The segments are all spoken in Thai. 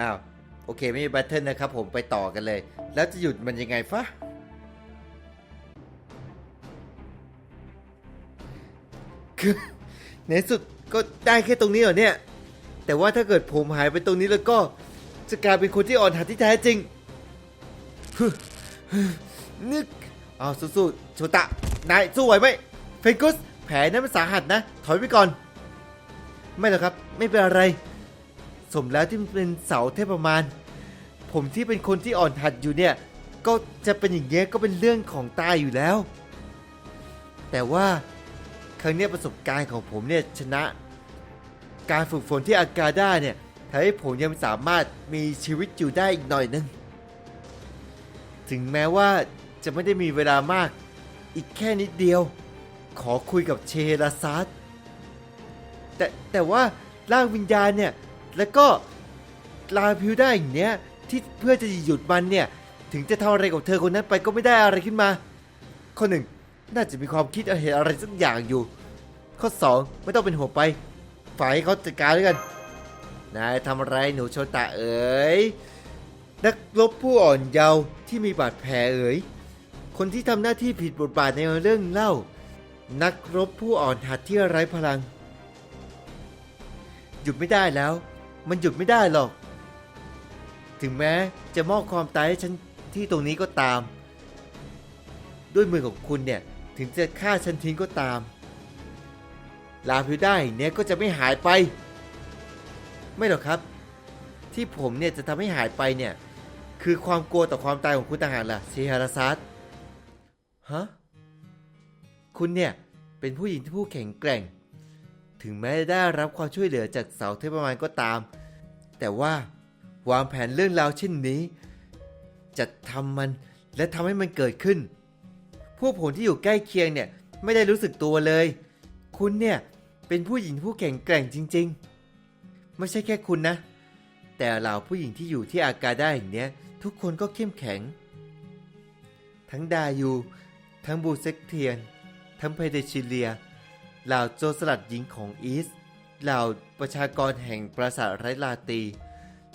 อ้าวโอเคไม่มีแบทเทิลนะครับผมไปต่อกันเลย แล้วจะหยุดมันยังไงฟะคือในสุดก็ได้แค่ตรงนี้เหรอเนี่ย แต่ว่าถ้าเกิดผมหายไปตรงนี้แล้วก็จะกลายเป็นคนที่อ่อนหัดที่แท้จริงนึกเอาสู้ๆโชตะ นายสู้ไหวไหมเฟนกุสแผลนั้นมันสาหัสนะ ถอยไปก่อน ไม่หรอกครับ ไม่เป็นอะไร สมแล้วที่มันเป็นเสาเทพมารผมที่เป็นคนที่อ่อนหัดอยู่เนี่ย ก็จะเป็นอย่างเงี้ยก็เป็นเรื่องของตายอยู่แล้ว แต่ว่าครั้งนี้ประสบการณ์ของผมเนี่ยชนะ การฝึกฝนที่อากาด้าเนี่ยทำให้ผมยังสามารถมีชีวิตอยู่ได้อีกหน่อยนึง ถึงแม้ว่าจะไม่ได้มีเวลามากอีกแค่นิดเดียว ขอคุยกับเชลาซัสแต่แต่ว่าร่างวิญญาณเนี่ย แล้วก็ลาพิวได้อย่างเนี้ยที่เพื่อจะหยุดมันเนี่ยถึงจะทำอะไรกับเธอคนนั้นไปก็ไม่ได้อะไรขึ้นมา ข้อหนึ่งน่าจะมีความคิดเหตุอะไรสักอย่างอยู่ ข้อสองไม่ต้องเป็นห่วงไป ฝ่ายเขาจัดการด้วยกันนายทำอะไรหนูโชตะเอ๋ยนักรบผู้อ่อนเยาว์ที่มีบาดแผลเอ๋ยคนที่ทำหน้าที่ผิดบทบาทในเรื่องเล่า นักรบผู้อ่อนหัดที่ไร้พลัง หยุดไม่ได้แล้ว มันหยุดไม่ได้หรอก ถึงแม้จะมอบความตายให้ฉันที่ตรงนี้ก็ตาม ด้วยมือของคุณเนี่ย ถึงจะฆ่าฉันทิ้งก็ตาม ลาพิวได้เนี่ยก็จะไม่หายไป ไม่หรอกครับ ที่ผมเนี่ยจะทำให้หายไปเนี่ย คือความกลัวต่อความตายของคุณต่างหากล่ะเชฮาราซัสฮะ คุณเนี่ยเป็นผู้หญิงที่ผู้แข็งแกร่ง ถึงแม้จะได้รับความช่วยเหลือจากเสาเทพมารก็ตาม แต่ว่าวางแผนเรื่องราวเช่นนี้ จะทำมันและทำให้มันเกิดขึ้น พวกผมที่อยู่ใกล้เคียงเนี่ยไม่ได้รู้สึกตัวเลย คุณเนี่ยเป็นผู้หญิงผู้แข็งแกร่งจริง ๆ ไม่ใช่แค่คุณนะ แต่เหล่าผู้หญิงที่อยู่ที่อากาได้อย่างเนี้ยทุกคนก็เข้มแข็ง ทั้งดายูทั้งบูเซ็กเทียน ทั้งเพเดชิเลีย เหล่าโจรสลัดหญิงของอีส เหล่าประชากรแห่งปราสาทไรลาตี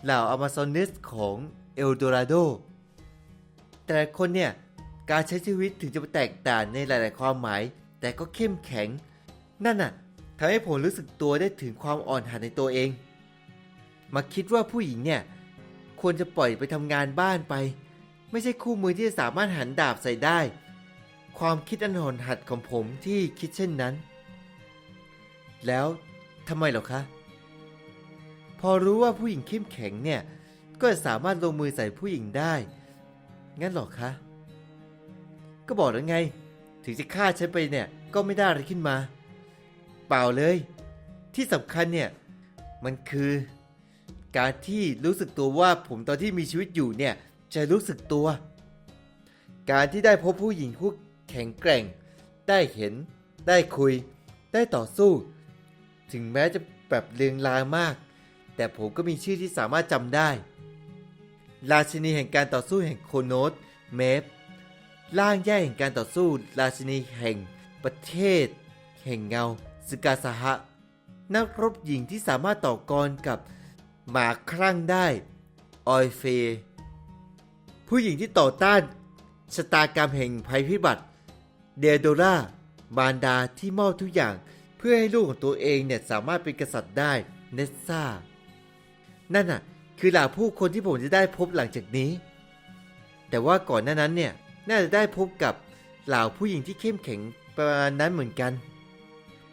เหล่าอ m มซอนิสของเอลโดราโด แต่ละคนเนี่ย การใช้ชีวิตถึงจะแตกต่างในหลาย ๆ ความหมาย แต่ก็เข้มแข็ง นั่นน่ะทำให้ผมรู้สึกตัวได้ถึงความอ่อนหัดในตัวเอง มาคิดว่าผู้หญิงเนี่ย ควรจะปล่อยไปทำงานบ้านไป ไม่ใช่คู่มือที่จะสามารถหันดาบใส่ได้ ความคิดอันอ่อนหัดของผมที่คิดเช่นนั้น แล้วทำไมเหรอคะ พอรู้ว่าผู้หญิงเข้มแข็งเนี่ย ก็สามารถลงมือใส่ผู้หญิงได้ งั้นหรอคะ ก็บอกแล้วไง ถึงจะฆ่าฉันไปเนี่ย ก็ไม่ได้อะไรขึ้นมา เปล่าเลย ที่สำคัญเนี่ย มันคือ การที่รู้สึกตัวว่าผมตอนที่มีชีวิตอยู่เนี่ย จะรู้สึกตัว การที่ได้พบผู้หญิงผู้แข็งแกร่ง ได้เห็น ได้คุย ได้ต่อสู้ ถึงแม้จะแบบเลืองลางมาก แต่ผมก็มีชื่อที่สามารถจำได้ ราชินีแห่งการต่อสู้แห่งโคโนสเมฟร่างแย่แห่งการต่อสู้ ราชินีแห่งประเทศ แห่งเงาสกาสหะ นักรบหญิงที่สามารถต่อกรกับหมาคลั่งได้ ออยเฟย์ผู้หญิงที่ต่อต้านชะตากรรมแห่งภัยพิบัติ เดโดรามารดาที่มอบทุกอย่าง พื่อให้ลูกของตัวเองเนี่ยสามารถเป็นกษัตริย์ได้เนสซ่านั่นน่ะคือเหล่าผู้คนที่ผมจะได้พบหลังจากนี้ แต่ว่าก่อนหน้านั้นเนี่ยน่าจะได้พบกับเหล่าผู้หญิงที่เข้มแข็งประมาณนั้นเหมือนกัน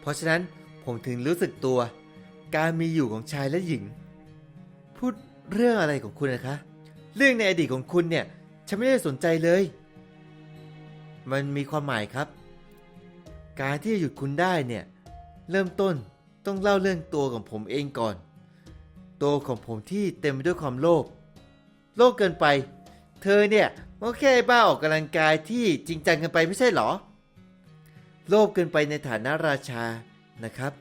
เพราะฉะนั้นผมถึงรู้สึกตัว การมีอยู่ของชายและหญิง พูดเรื่องอะไรของคุณนะคะ เรื่องในอดีตของคุณเนี่ยฉันไม่ได้สนใจเลย มันมีความหมายครับ การที่จะหยุดคุณได้เนี่ย เริ่มต้นต้องเล่าเรื่องตัวของผมเองก่อน ตัวของผมที่เต็มไปด้วยความโลภ โลภเกินไป เธอเนี่ยมันก็แค่บ้าออกกำลังกายที่จริงจังเกินไปไม่ใช่หรอ โลภเกินไปในฐานะราชานะครับ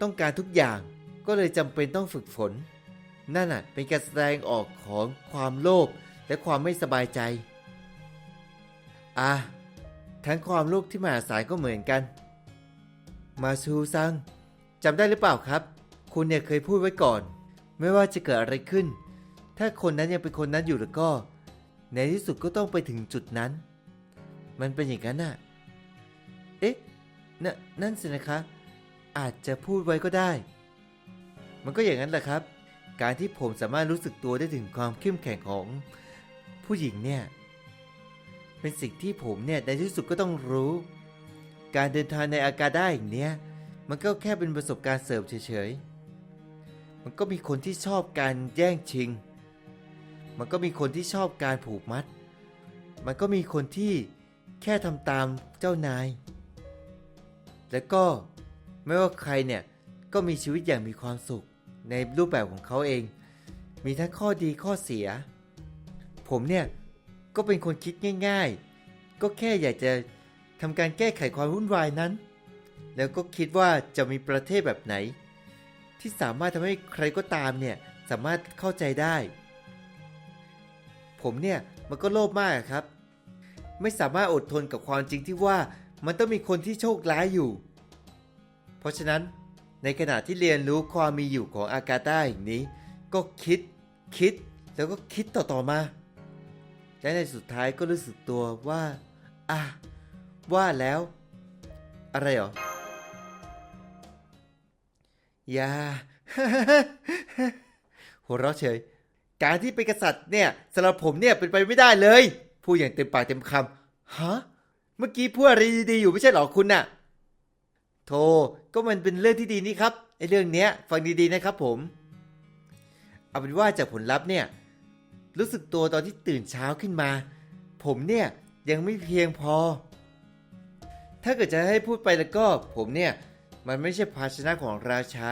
ต้องการทุกอย่างก็เลยจำเป็นต้องฝึกฝน นั่นน่ะเป็นการแสดงออกของความโลภและความไม่สบายใจ อะทั้งความโลภที่มหาศาลก็เหมือนกัน มาชูซังจำได้หรือเปล่าครับ คุณเนี่ยเคยพูดไว้ก่อน ไม่ว่าจะเกิดอะไรขึ้น ถ้าคนนั้นยังเป็นคนนั้นอยู่แล้วก็ ในที่สุดก็ต้องไปถึงจุดนั้น มันเป็นอย่างนั้นน่ะ เอ๊ะนนั่นสินะคะ อาจจะพูดไว้ก็ได้ มันก็อย่างนั้นแหละครับ การที่ผมสามารถรู้สึกตัวได้ถึงความเข้มแข็งของผู้หญิงเนี่ย เป็นสิ่งที่ผมเนี่ยในที่สุดก็ต้องรู้ การเดินทางในอากาศได้อย่างเนี้ย มันก็แค่เป็นประสบการณ์เสริมเฉยๆ มันก็มีคนที่ชอบการแย่งชิง มันก็มีคนที่ชอบการผูกมัด มันก็มีคนที่แค่ทำตามเจ้านาย แล้วก็ไม่ว่าใครเนี่ยก็มีชีวิตอย่างมีความสุขในรูปแบบของเขาเอง มีทั้งข้อดีข้อเสีย ผมเนี่ยก็เป็นคนคิดง่าย ๆ ก็แค่อยากจะ ทำการแก้ไขความวุ่นวายนั้น แล้วก็คิดว่าจะมีประเทศแบบไหน ที่สามารถทำให้ใครก็ตามเนี่ยสามารถเข้าใจได้ ผมเนี่ยมันก็โลภมากครับ ไม่สามารถอดทนกับความจริงที่ว่ามันต้องมีคนที่โชคร้ายอยู่ เพราะฉะนั้นในขณะที่เรียนรู้ความมีอยู่ของอากาตาอย่างนี้ ก็คิด คิดแล้วก็คิดต่อๆมา และในสุดท้ายก็รู้สึกตัวว่า อะ ว่าแล้ว อะไรหรอ อย่าหัวเราะเฉย การที่เป็นกษัตริย์เนี่ยสำหรับผมเนี่ยเป็นไปไม่ได้เลย พูดอย่างเต็มปากเต็มคำฮะ เมื่อกี้พูดอะไรดีๆอยู่ไม่ใช่หรอคุณน่ะ โธ่ก็มันเป็นเรื่องที่ดีนี่ครับไอ้เรื่องเนี้ยฟังดีๆนะครับผม เอาเป็นว่าจากผลลัพธ์เนี่ย รู้สึกตัวตอนที่ตื่นเช้าขึ้นมา ผมเนี่ยยังไม่เพียงพอ ถ้าเกิดจะให้พูดไปแล้วก็ผมเนี่ยมันไม่ใช่ภาชนะของราชา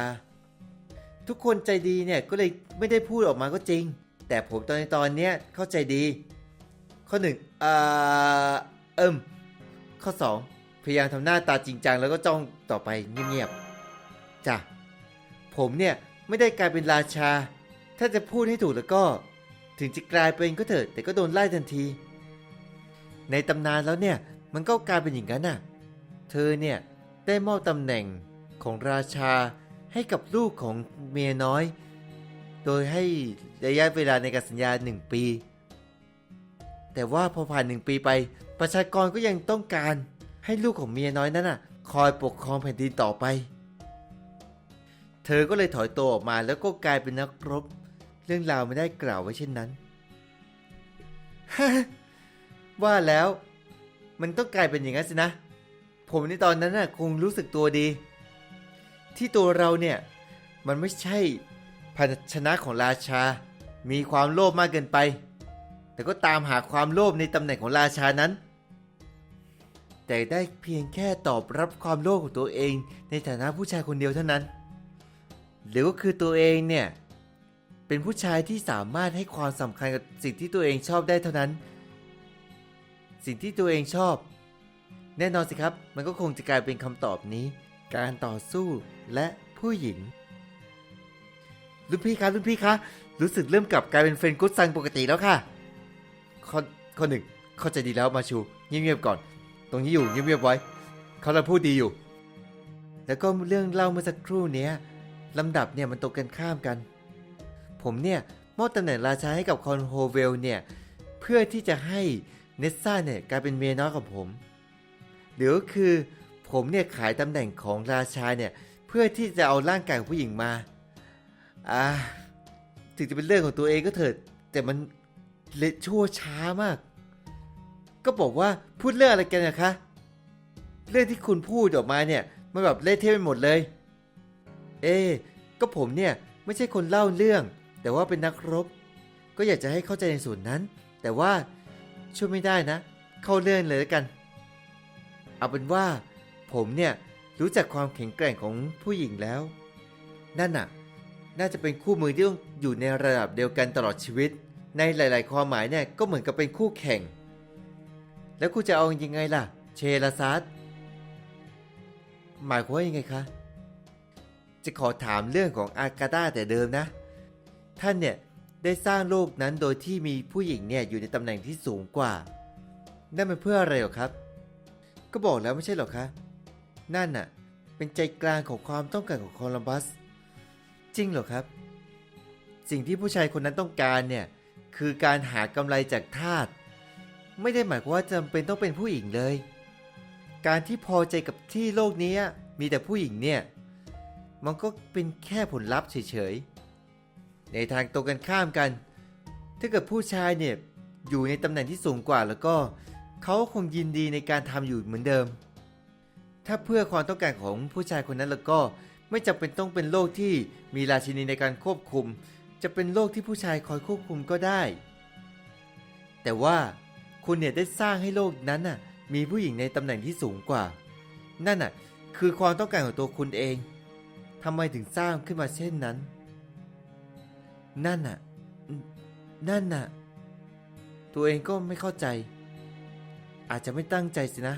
ทุกคนใจดีเนี่ยก็เลยไม่ได้พูดออกมาก็จริง แต่ผมตอนในตอนเนี้ยเข้าใจดี ข้อหนึ่งอ่าเอิมข้อสองพยายามทำหน้าตาจริงจังแล้วก็จ้องต่อไปเงียบๆจ้ะผมเนี่ยไม่ได้กลายเป็นราชา ถ้าจะพูดให้ถูกแล้วก็ ถึงจะกลายเป็นก็เถิดแต่ก็โดนไล่ทันที ในตำนานแล้วเนี่ยมันก็กลายเป็นอย่างนั้นน่ะ เธอเนี่ยได้มอบตำแหน่งของราชาให้กับลูกของเมียน้อย โดยให้ระยะเวลาในการสัญญาหนึ่งปี แต่ว่าพอผ่านหนึ่งปีไป ประชากรก็ยังต้องการให้ลูกของเมียน้อยนั้นน่ะคอยปกครองแผ่นดินต่อไป เธอก็เลยถอยตัวออกมาแล้วก็กลายเป็นนักรบ เรื่องราวไม่ได้กล่าวไว้เช่นนั้น ว่าแล้ว มันต้องกลายเป็นอย่างนั้นสินะ ผมในตอนนั้นน่ะคงรู้สึกตัวดี ที่ตัวเราเนี่ย มันไม่ใช่ภาชนะของราชา มีความโลภมากเกินไป แต่ก็ตามหาความโลภในตำแหน่งของราชานั้น แต่ได้เพียงแค่ตอบรับความโลภของตัวเอง ในฐานะผู้ชายคนเดียวเท่านั้น หรือก็คือตัวเองเนี่ย เป็นผู้ชายที่สามารถให้ความสำคัญกับสิ่งที่ตัวเองชอบได้เท่านั้น สิ่งที่ตัวเองชอบ แน่นอนสิครับ มันก็คงจะกลายเป็นคำตอบนี้ การต่อสู้และผู้หญิงรุ่นพี่คะรุ่นพี่คะรู้สึกเริ่มกลับกลายเป็นเฟรนกุ๊ดซังปกติแล้วค่ะข้อข้อหนึ่งเข้าใจดีแล้วมาชูเงียบๆก่อน ตรงนี้อยู่เงียบๆไว้ เขาเราพูดดีอยู่ แล้วก็เรื่องเล่าเมื่อสักครู่เนี้ยลำดับเนี่ยมันตรงกันข้ามกัน ผมเนี่ยมอบตำแหน่งราชาให้กับคอนโฮเวลเนี่ยเพื่อที่จะให้เนสซ่าเนี่ยกลายเป็นเมียน้อยของผม หรือก็คือผมเนี่ยขายตำแหน่งของราชาเนี่ยเพื่อที่จะเอาร่างกายของผู้หญิงมา อ่า ถึงจะเป็นเรื่องของตัวเองก็เถิด แต่มันเละชั่วช้ามาก ก็บอกว่าพูดเรื่องอะไรกันนะคะ เรื่องที่คุณพูดออกมาเนี่ยมันแบบเละเทะไปหมดเลย เอ๊ก็ผมเนี่ยไม่ใช่คนเล่าเรื่อง แต่ว่าเป็นนักรบ ก็อยากจะให้เข้าใจในส่วนนั้น แต่ว่าช่วยไม่ได้นะ เข้าเรื่องเลยแล้วกัน เอาเป็นว่า ผมเนี่ยรู้จักความแข็งแกร่งของผู้หญิงแล้ว นั่นน่ะ น่าจะเป็นคู่มือที่ต้องอยู่ในระดับเดียวกันตลอดชีวิต ในหลาย ๆ ความหมายเนี่ยก็เหมือนกับเป็นคู่แข่ง แล้วคุณจะเอาอยังไงล่ะ เชลซัสหมายความว่ายังไงคะ จะขอถามเรื่องของอากาตาแต่เดิมนะ ท่านเนี่ยได้สร้างโลกนั้นโดยที่มีผู้หญิงเนี่ยอยู่ในตำแหน่งที่สูงกว่า นั่นเป็นเพื่ออะไรหรอครับ ก็บอกแล้วไม่ใช่หรอคะ นั่นน่ะ เป็นใจกลางของความต้องการของโคลัมบัส จริงเหรอครับ สิ่งที่ผู้ชายคนนั้นต้องการเนี่ย คือการหากำไรจากทาส ไม่ได้หมายความว่าจำเป็นต้องเป็นผู้หญิงเลย การที่พอใจกับที่โลกนี้มีแต่ผู้หญิงเนี่ย มันก็เป็นแค่ผลลัพธ์เฉยๆ ในทางตรงกันข้ามกัน ถ้าเกิดผู้ชายเนี่ยอยู่ในตำแหน่งที่สูงกว่าแล้วก็ เขาคงยินดีในการทำอยู่เหมือนเดิม ถ้าเพื่อความต้องการของผู้ชายคนนั้นแล้วก็ไม่จำเป็นต้องเป็นโลกที่มีราชินีในการควบคุม จะเป็นโลกที่ผู้ชายคอยควบคุมก็ได้ แต่ว่าคุณเนี่ยได้สร้างให้โลกนั้นน่ะมีผู้หญิงในตำแหน่งที่สูงกว่า นั่นน่ะคือความต้องการของตัวคุณเองทำไมถึงสร้างขึ้นมาเช่นนั้น นั่นน่ะนนั่นน่ะ ตัวเองก็ไม่เข้าใจ อาจจะไม่ตั้งใจสินะ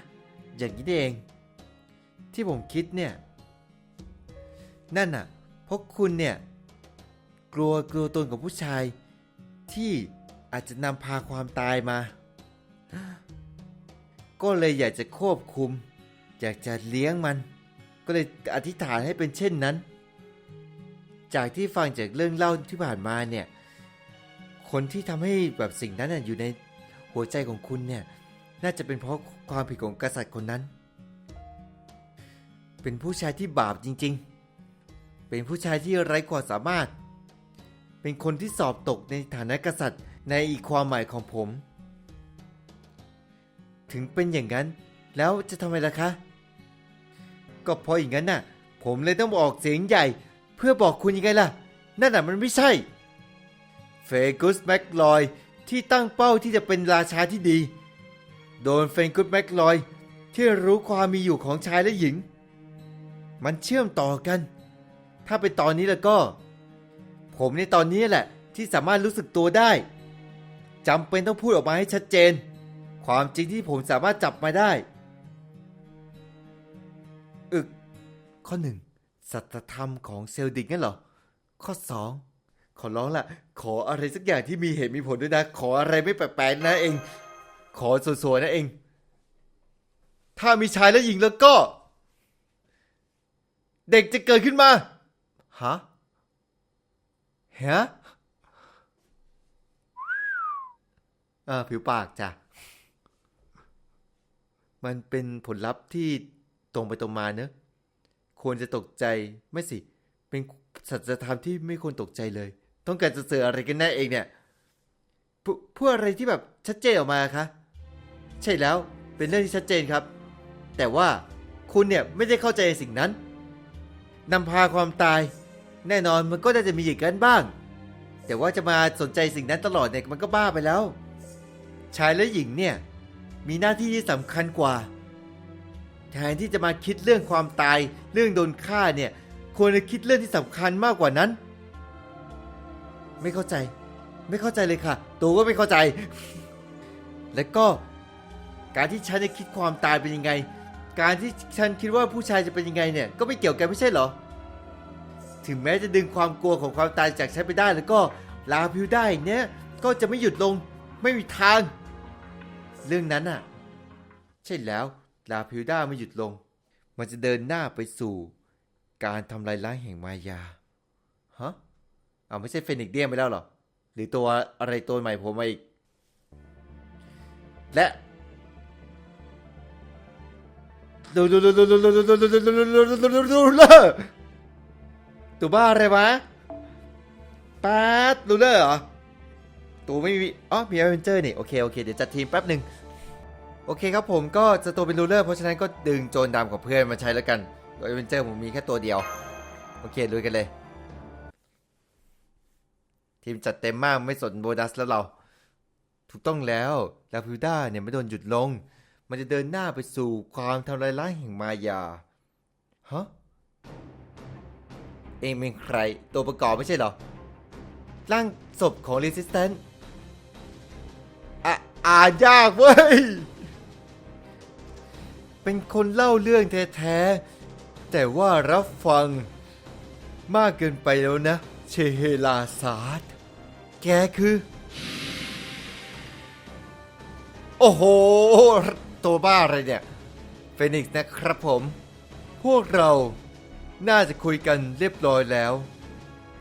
อย่างนี้เอง ที่ผมคิดเนี่ย นั่นน่ะเพราะคุณเนี่ย กลัวกลัวตนกับผู้ชาย ที่อาจจะนำพาความตายมา ก็เลยอยากจะควบคุม อยากจะเลี้ยงมัน ก็เลยอธิษฐานให้เป็นเช่นนั้น จากที่ฟังจากเรื่องเล่าที่ผ่านมาเนี่ย คนที่ทำให้แบบสิ่งนั้นอยู่ในหัวใจของคุณเนี่ย น่าจะเป็นเพราะความผิดของกษัตริย์คนนั้น เป็นผู้ชายที่บาปจริงๆ เป็นผู้ชายที่ไร้ความสามารถ เป็นคนที่สอบตกในฐานะกษัตริย์ในอีกความหมายของผม ถึงเป็นอย่างนั้นแล้วจะทำไมล่ะคะ ก็เพราะอย่างนั้นน่ะ ผมเลยต้องบอกเสียงใหญ่เพื่อบอกคุณยังไงล่ะ นั่นน่ะมันไม่ใช่เฟกุสแม็กลอยที่ตั้งเป้าที่จะเป็นราชาที่ดี โดนเฟนกุสแม็กลอย ที่รู้ความมีอยู่ของชายและหญิง มันเชื่อมต่อกัน ถ้าเป็นตอนนี้แล้วก็ ผมในตอนนี้แหละที่สามารถรู้สึกตัวได้จำเป็นต้องพูดออกมาให้ชัดเจน ความจริงที่ผมสามารถจับมาได้อึกข้อหนึ่งสัจธรรมของเซลดิกงั้นเหรอ ข้อสองขอร้องละขออะไรสักอย่างที่มีเหตุมีผลด้วยนะ ขออะไรไม่แปลกๆนะเอง ขอสวยๆนะเอง ถ้ามีชายและหญิงแล้วก็ เด็กจะเกิดขึ้นมา ฮะ ฮะอ่าผิวปากจ้ะ มันเป็นผลลัพธ์ที่ตรงไปตรงมาเนอะ ควรจะตกใจไม่สิ เป็นสัจธรรมที่ไม่ควรตกใจเลย ต้องการจะเจออะไรกันแน่เองเนี่ยพพูดอะไรที่แบบชัดเจนออกมาคะ ใช่แล้วเป็นเรื่องที่ชัดเจนครับ แต่ว่าคุณเนี่ยไม่ได้เข้าใจสิ่งนั้นนำพาความตาย แน่นอนมันก็น่าจะมีอย่างนั้นบ้าง แต่ว่าจะมาสนใจสิ่งนั้นตลอดเนี่ยมันก็บ้าไปแล้ว ชายและหญิงเนี่ยมีหน้าที่ที่สำคัญกว่า แทนที่จะมาคิดเรื่องความตายเรื่องโดนฆ่าเนี่ยควรจะคิดเรื่องที่สำคัญมากกว่านั้น ไม่เข้าใจ ไม่เข้าใจเลยค่ะ ตัวก็ไม่เข้าใจ และก็ การที่ฉันจะคิดความตายเป็นยังไง การที่ฉันคิดว่าผู้ชายจะเป็นยังไงเนี่ยก็ไม่เกี่ยวกันไม่ใช่เหรอ ถึงแม้จะดึงความกลัวของความตายจากฉันไปได้แล้วก็ลาพิวได้เนี่ยก็จะไม่หยุดลงไม่มีทาง เรื่องนั้นอะ ใช่แล้วลาพิวด้าไม่หยุดลง มันจะเดินหน้าไปสู่ การทำลายล้างแห่งมายาฮะเอาไม่ใช่เฟนิกเดียมไปแล้วหรอ หรือตัวอะไรตัวใหม่ผมมาอีก และ ดูดูดูดูดูดูดูดูดูดูดูดูดูดูดูดูตัวบ้าอะไรวะป๊าดรูเลอร์เหรอตัวไม่มีอ๋อมีอเวนเจอร์นี่โอเคโอเคเดี๋ยวจัดทีมแป๊บหนึ่งโอเคครับผมก็จะตัวเป็นรูเลอร์เพราะฉะนั้นก็ดึงโจรดำกับเพื่อนมาใช้แล้วกันโดยเวนเจอร์ผมมีแค่ตัวเดียว โอเคลุยกันเลย ทีมจัดเต็มมากไม่สนโบนัสแล้วเรา ถูกต้องแล้วลาพิวด้าเนี่ยไม่โดนหยุดลง มันจะเดินหน้าไปสู่ความทำลายล้างแห่งมายา ฮะ เองเป็นใครตัวประกอบไม่ใช่เหรอ ร่างศพของ Resistance อะอ่านยากเว้ย เป็นคนเล่าเรื่องแท้ๆ แต่ว่ารับฟังมากเกินไปแล้วนะ เชเฮลาซาร์ดแกคือ โอ้โห ตัวบ้าอะไรเนี่ยเฟนิกซ์นะครับผม พวกเราน่าจะคุยกันเรียบร้อยแล้ว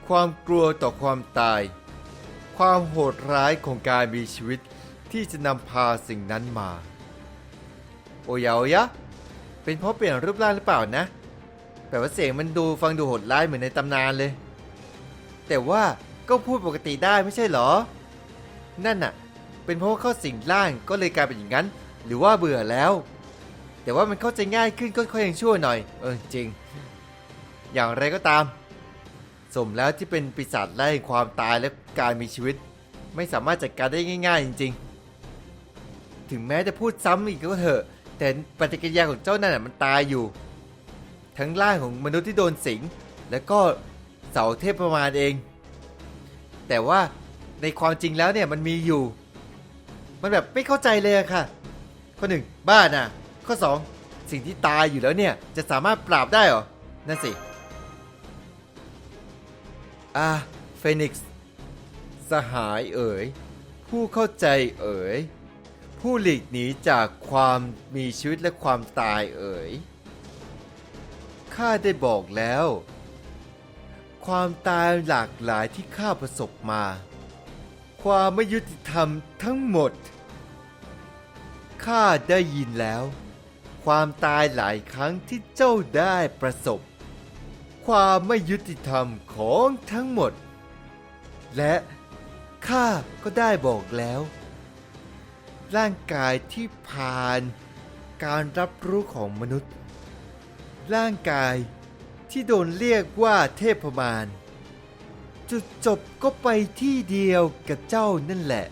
ความกลัวต่อความตาย ความโหดร้ายของการมีชีวิตที่จะนำพาสิ่งนั้นมา โอยาโอยะ เป็นเพราะเปลี่ยนรูปร่างหรือเปล่านะ แต่ว่าเสียงมันดูฟังดูโหดร้ายเหมือนในตำนานเลย แต่ว่าก็พูดปกติได้ไม่ใช่เหรอ นั่นน่ะ เป็นเพราะว่าเข้าสิ่งร่างก็เลยกลายเป็นอย่างนั้น หรือว่าเบื่อแล้ว แต่ว่ามันเข้าใจง่ายขึ้นก็ค่อยยังชั่วหน่อย เออจริง อย่างไรก็ตาม สมแล้วที่เป็นปีศาจไล่ความตายและการมีชีวิต ไม่สามารถจัดการได้ง่าย ๆ จริง ๆ ถึงแม้จะพูดซ้ำอีกก็เถอะ แต่ปฏิกิริยาของเจ้านั่นนะมันตายอยู่ ทั้งร่างของมนุษย์ที่โดนสิง และก็เสาเทพประมาณเอง แต่ว่าในความจริงแล้วเนี่ยมันมีอยู่ มันแบบไม่เข้าใจเลยค่ะ ข้อหนึ่งบ้าน่ะ ข้อสองสิ่งที่ตายอยู่แล้วเนี่ย จะสามารถปราบได้เหรอ นั่นสิ อะเฟนิกซ์สหายเอ๋ย ผู้เข้าใจเอ๋ย ผู้หลีกหนีจากความมีชีวิตและความตายเอ๋ย ข้าได้บอกแล้ว ความตายหลากหลายที่ข้าประสบมา ความไม่ยุติธรรมทั้งหมด ข้าได้ยินแล้ว ความตายหลายครั้งที่เจ้าได้ประสบ ความไม่ยุติธรรมของทั้งหมด และข้าก็ได้บอกแล้ว ร่างกายที่ผ่านการรับรู้ของมนุษย์ ร่างกายที่โดนเรียกว่าเทพมารจุดจบก็ไปที่เดียวกับเจ้านั่นแหละ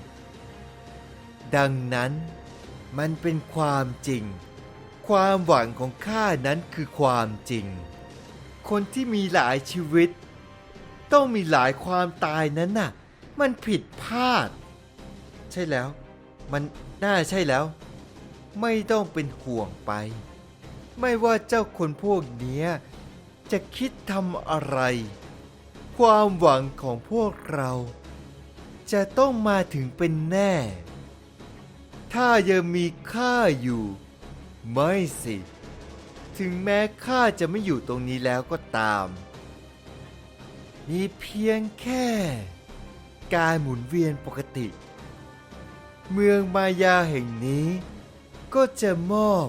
ดังนั้น มันเป็นความจริง ความหวังของข้านั้นคือความจริง คนที่มีหลายชีวิต ต้องมีหลายความตายนั้นน่ะ มันผิดพลาด ใช่แล้ว มันน่าใช่แล้ว ไม่ต้องเป็นห่วงไป ไม่ว่าเจ้าคนพวกเนี้ยจะคิดทำอะไร ความหวังของพวกเรา จะต้องมาถึงเป็นแน่ ถ้ายังมีข้าอยู่ ไม่สิ ถึงแม้ข้าจะไม่อยู่ตรงนี้แล้วก็ตาม มีเพียงแค่ การหมุนเวียนปกติ เมืองมายาแห่งนี้ ก็จะมอบ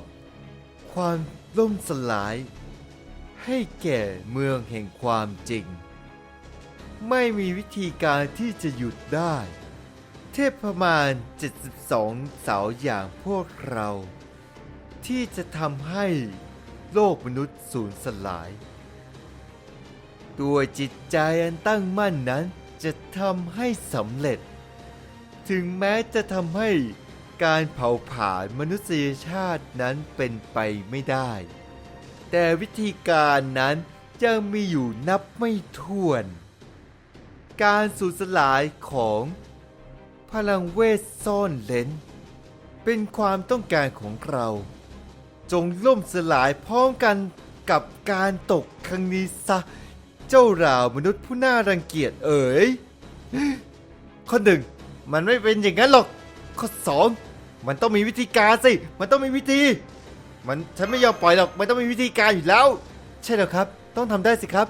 ความล่มสลาย ให้แก่เมืองแห่งความจริง ไม่มีวิธีการที่จะหยุดได้ ทพประมาณ 72 เสาอย่างพวกเรา ที่จะทำให้โลกมนุษย์สูญสลายตัวจิตใจอันตั้งมั่นนั้นจะทำให้สำเร็จ ถึงแม้จะทำให้การเผาผลาญมนุษยชาตินั้นเป็นไปไม่ได้ แต่วิธีการนั้นยังมีอยู่นับไม่ถ้วน การสูญสลายของ พลังเวทซ่อนเลนเป็นความต้องการของเรา จงล่มสลายพร้อมกันกับการตกครั้งนี้ซะ เจ้าราวมนุษย์ผู้น่ารังเกียจเอ๋ย ข้อหนึ่งมันไม่เป็นอย่างนั้นหรอก ข้อสองมันต้องมีวิธีการสิ มันต้องมีวิธี มันฉันไม่ยอมปล่อยหรอก มันต้องมีวิธีการอยู่แล้ว ใช่แล้วครับ ต้องทำได้สิครับ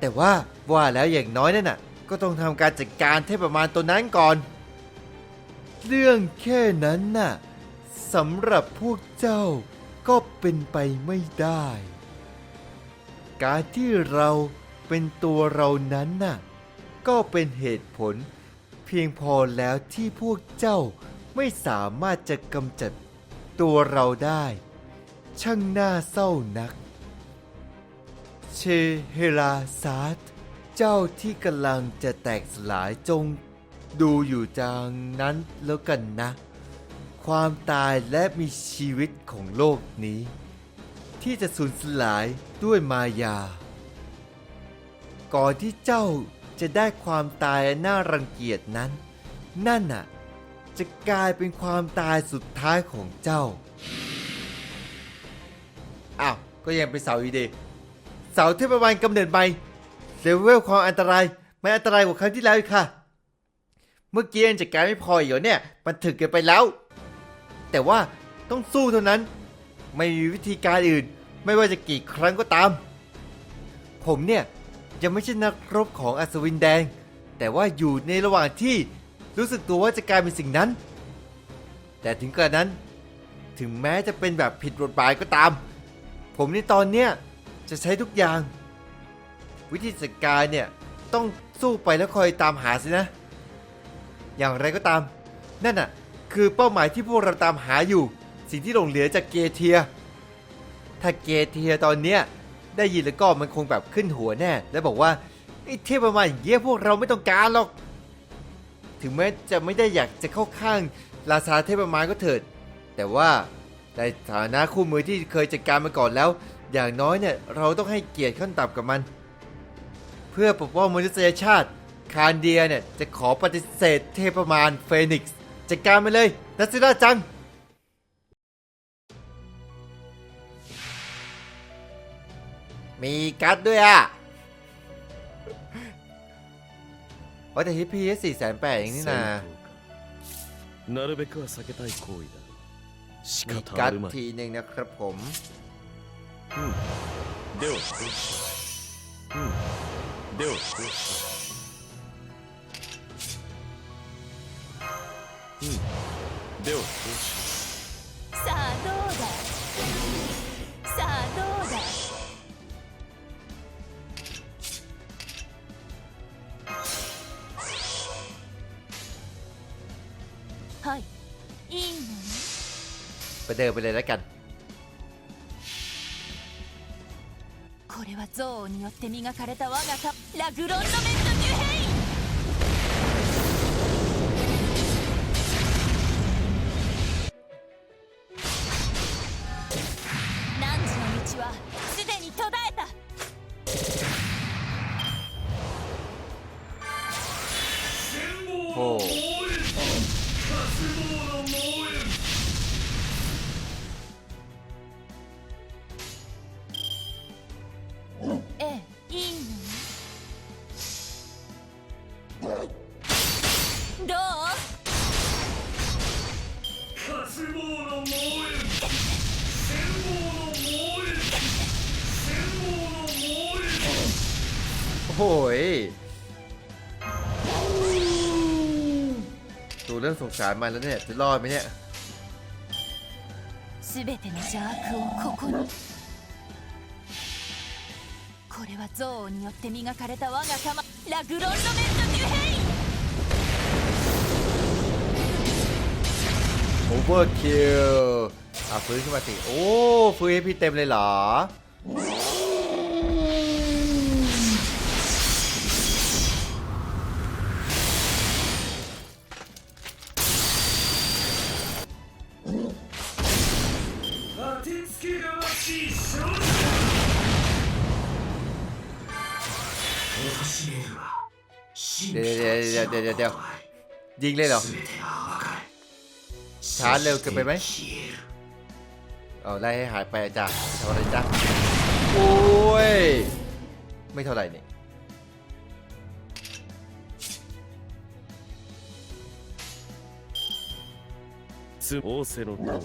แต่ว่าว่าแล้วอย่างน้อยนั่นน่ะ ก็ต้องทำการจัดการเทพประมาณตัวนั้นก่อน เรื่องแค่นั้นน่ะสำหรับพวกเจ้าก็เป็นไปไม่ได้ การที่เราเป็นตัวเรานั้นน่ะก็เป็นเหตุผล เพียงพอแล้วที่พวกเจ้าไม่สามารถจะกำจัดตัวเราได้ ช่างน่าเศร้านัก เชเฮราซาร์เจ้าที่กำลังจะแตกสลายจง ดูอยู่จางนั้นแล้วกันนะ ความตายและมีชีวิตของโลกนี้ ที่จะสูญสลายด้วยมายา ก่อนที่เจ้าจะได้ความตายน่ารังเกียจนั้น นั่นน่ะ จะกลายเป็นความตายสุดท้ายของเจ้า อ้าว ก็ยังเป็นเสาอยู่ดีเสาที่ประมาณกำเนิดใหม่เลเวลความอันตราย ไม่อันตรายกว่าครั้งที่แล้วอีกค่ะ มื่อกี้ยังจัดการไม่พออีกเหรอเนี่ย มันถึกเกินไปแล้ว แต่ว่าต้องสู้เท่านั้น ไม่มีวิธีการอื่น ไม่ว่าจะกี่ครั้งก็ตาม ผมเนี่ยยังไม่ใช่นักรบของอัศวินแดง แต่ว่าอยู่ในระหว่างที่รู้สึกตัวว่าจะกลายเป็นสิ่งนั้น แต่ถึงกระนั้น ถึงแม้จะเป็นแบบผิดกฎหมายก็ตาม ผมในตอนเนี้ยจะใช้ทุกอย่าง วิธีจัดการเนี่ยต้องสู้ไปแล้วคอยตามหาสินะ อย่างไรก็ตาม นั่นน่ะ คือเป้าหมายที่พวกเราตามหาอยู่ สิ่งที่หลงเหลือจากเกเทีย ถ้าเกเทียตอนเนี้ยได้ยินแล้วก็มันคงแบบขึ้นหัวแน่ แล้วบอกว่าไอ้เทพประมาณอย่างเงี้ยพวกเราไม่ต้องการหรอก ถึงแม้จะไม่ได้อยากจะเข้าข้างราชาเทพมารก็เถิด แต่ว่าในฐานะคู่มือที่เคยจัดการมาก่อนแล้ว อย่างน้อยเนี่ยเราต้องให้เกียรติขั้นต่ำกับมัน เพื่อปกป้องมนุษยชาติ คานเดียเนี่ยจะขอปฏิเสธเทพมารเฟนิกซ์จัดการไปเลยนัสซิราจัง มีกัดด้วยอ่ะว่าแต่ฮิปปี้สี่แสนแปดเองนี่ 戦 นะ 闘かなるべくは避けたい行為だ仕 มี 方 กั あ ด るまい ทีหนึ่งนะครับผม ではこうしよううんでは うしよううんではこうしよさあどうださあどうだはいいいのね ไปเดินไปเลยแล้วกัน これは憎悪によって磨かれた我がカラグロンドメン โหยตัวเรื่องสงสารมันแล้วเนี่ย จะรอดไหมเนี่ย すべての邪悪をここにこれは憎悪によって磨かれた我が玉ラグロンドメント・デュヘイン โอเวอร์คิลอ่ะฟื้นขึ้นมาสิ โอ้ ฟื้นให้พี่เต็มเลยเหรอ เดี๋ยวเดี๋ยวเดี๋ยวเดี๋ยวเดี๋ยวเดี๋ยวยิงเลยเหรอ ชาร์จเร็วเกินไปไหมเอาไล่ให้หายไปจ้ะทำอะไรจ้ะโอ้ย ไม่เท่าไหร่นี่ つ仰せの塔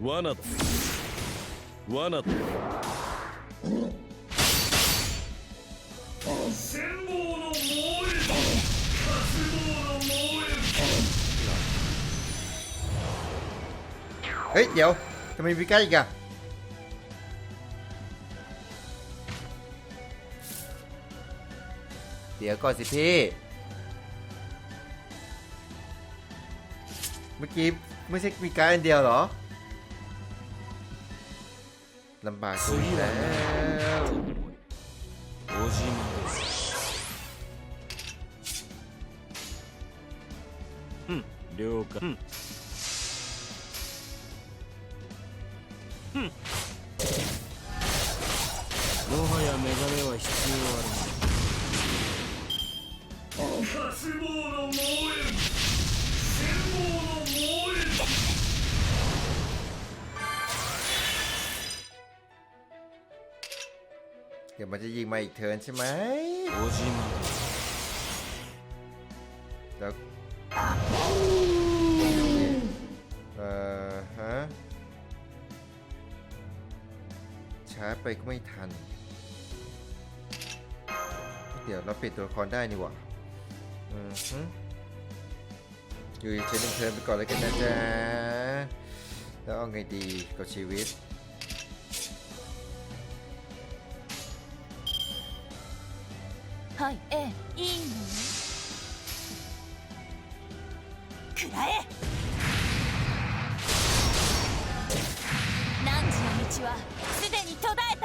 罠だ罠だเฮ้ย เดี๋ยวทำไมมีใกล้อีกอะเดี๋ยวก่อนสิพี่ เมื่อกี้ไม่ใช่มีการดอันเดียวเหรอ ลำบากตรงนี้แล้วอืมเดียวกัน มาอีกเทินใช่ไหมแล้วเออฮะช้าไปก็ไม่ทัน เดี๋ยวเราปิดตัวละครได้นี่หว่าอือฮึอยู่เฉยๆเทินไปก่อนเลยกันนะจ๊ะแล้วเอาไงดีกับชีวิต はいええいいのくらえ汝の道はすでに途絶えた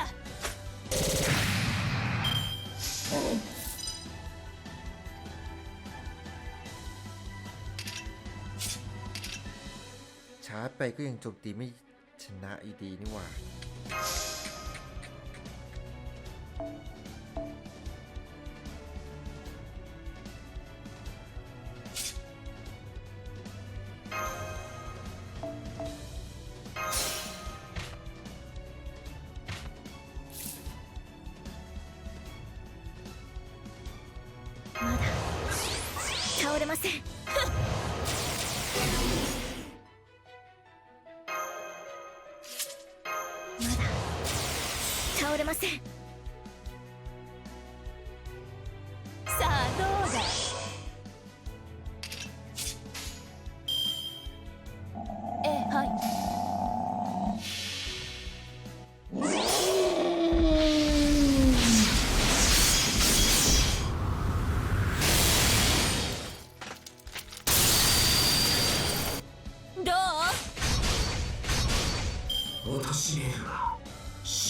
ชาร์จไปก็ยังโจมตีไม่ชนะอยู่ดีนี่หว่า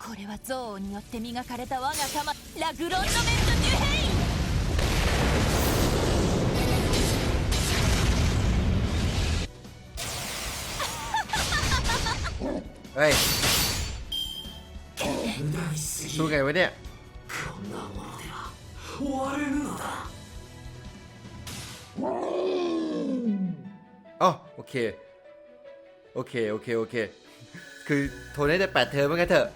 これは憎悪によって磨かれた我が玉ラグロンドメント・デュヘインเฮ้ย 無駄に過ぎ สู้ไงวะเนี่ย こんなものでは終われぬのだ อ๋อโอเค โอเค โอเค โอเค คือโทนได้แต่แปดเทอมเหมือนกันเถอะ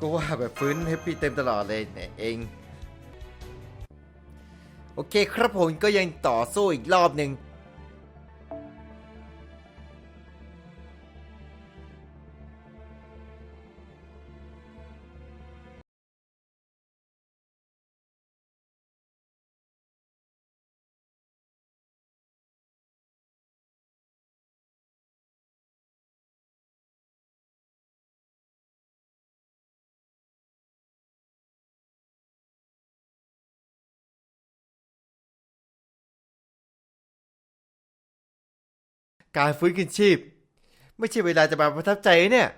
ก็ว่าแบบฟื้นแฮปปี้เต็มตลอดเลยเนี่ยเอง โอเคครับผมก็ยังต่อสู้อีกรอบหนึ่ง การฟื้นคืนชีพ ไม่ใช่เวลาจะมาประทับใจเนี่ย